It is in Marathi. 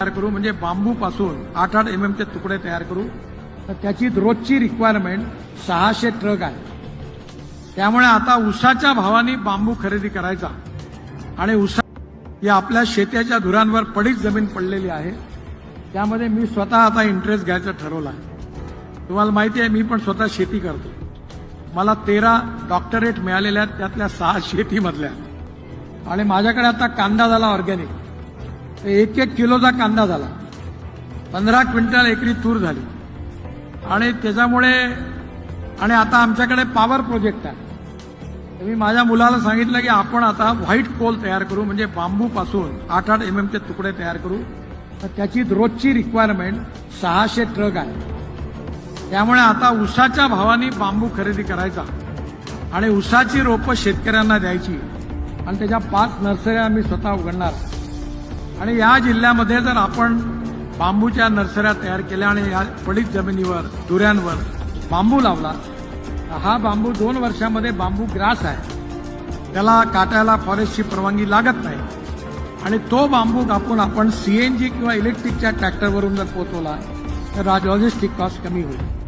तयार करू म्हणजे बांबूपासून आठ आठ एम चे तुकडे तयार करू. तर त्याची रोजची रिक्वायरमेंट सहाशे ट्रक आहे. त्यामुळे आता उसाच्या भावाने बांबू खरेदी करायचा. आणि उसा या आपल्या शेतीच्या धुरांवर पडीच जमीन पडलेली आहे. त्यामध्ये मी स्वतः आता इंटरेस्ट घ्यायचं ठरवलं आहे. तुम्हाला माहिती आहे मी पण स्वतः शेती करतो. मला तेरा डॉक्टरेट मिळालेल्या आहेत त्यातल्या सहा शेतीमधल्या. आणि माझ्याकडे आता कांदा झाला ऑर्गॅनिक एक एक किलोचा कांदा झाला. पंधरा क्विंटल एकरी तूर झाली. आणि त्याच्यामुळे आणि आता आमच्याकडे पॉवर प्रोजेक्ट आहे. मी माझ्या मुलाला सांगितलं की आपण आता व्हाईट कोल तयार करू म्हणजे बांबूपासून आठ आठ एम एमचे तुकडे तयार करू. तर त्याची रोजची रिक्वायरमेंट सहाशे ट्रक आहे. त्यामुळे आता उसाच्या भावाने बांबू खरेदी करायचा. आणि उसाची रोपं शेतकऱ्यांना द्यायची. आणि त्याच्या पाच नर्सऱ्या आम्ही स्वतः उघडणार. आणि या जिल्ह्यामध्ये जर आपण बांबूच्या नर्सऱ्या तयार केल्या आणि या पडीत जमिनीवर दुऱ्यांवर बांबू लावला हा बांबू दोन वर्षामध्ये बांबू ग्रास आहे. त्याला काटायला फॉरेस्टची परवानगी लागत नाही. आणि तो बांबू कापून आपण सीएनजी किंवा इलेक्ट्रिकच्या ट्रॅक्टरवरून जर पोहोचवला तर लॉजिस्टिक कॉस्ट कमी होईल.